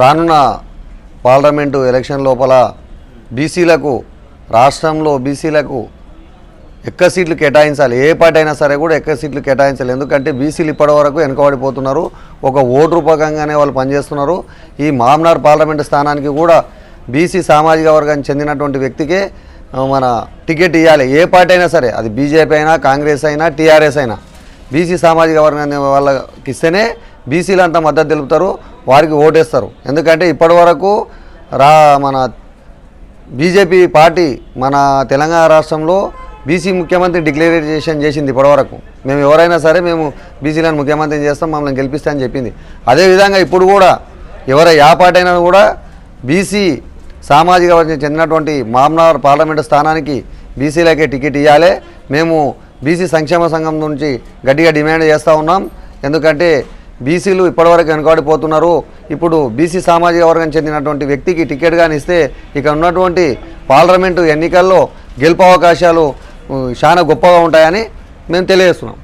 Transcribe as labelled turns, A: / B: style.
A: రానున్న parliament election లోపల బీసీలకు రాష్ట్రంలో బీసీలకు ఎక్క సీట్లు కేటాయించాలి. ఏ పార్టీ అయినా సరే కూడా ఎక్క సీట్లు కేటాయించాలి. ఎందుకంటే బీసీలు ఇప్పటివరకు వెనుకబడిపోతున్నారు. ఒక ఓటు రూపకంగానే వాళ్ళు పనిచేస్తున్నారు. ఈ మామ్నార్ పార్లమెంటు స్థానానికి కూడా బీసీ సామాజిక వర్గానికి చెందినటువంటి వ్యక్తికే మన టికెట్ ఇవ్వాలి ఏ పార్టీ అయినా సరే అది బీజేపీ అయినా కాంగ్రెస్ అయినా టీఆర్ఎస్ అయినా బీసీ సామాజిక వర్గాన్ని వాళ్ళకి ఇస్తేనే బీసీలంతా మద్దతు తెలుపుతారు. వారికి ఓటేస్తారు. ఎందుకంటే ఇప్పటివరకు రా మన బీజేపీ పార్టీ మన తెలంగాణ రాష్ట్రంలో బీసీ ముఖ్యమంత్రి డిక్లరేషన్ చేసింది ఇప్పటివరకు మేము ఎవరైనా సరే మేము బీసీలను ముఖ్యమంత్రిని చేస్తాం మమ్మల్ని గెలిపిస్తామని చెప్పింది. అదేవిధంగా ఇప్పుడు కూడా ఎవరై యా పార్టీ అయినా కూడా బీసీ సామాజిక వర్గం చెందినటువంటి మామ్నార్ పార్లమెంటు స్థానానికి బీసీలకే టికెట్ ఇవ్వాలి మేము బీసీ సంక్షేమ సంఘం నుంచి గట్టిగా డిమాండ్ చేస్తూ ఉన్నాం. ఎందుకంటే బీసీలు ఇప్పటివరకు వెనుకాడిపోతున్నారు. ఇప్పుడు బీసీ సామాజిక వర్గం చెందినటువంటి వ్యక్తికి టికెట్ కానీ ఇస్తే ఇక ఉన్నటువంటి పార్లమెంటు ఎన్నికల్లో గెలుపు అవకాశాలు చాలా గొప్పగా ఉంటాయని మేము తెలియజేస్తున్నాం.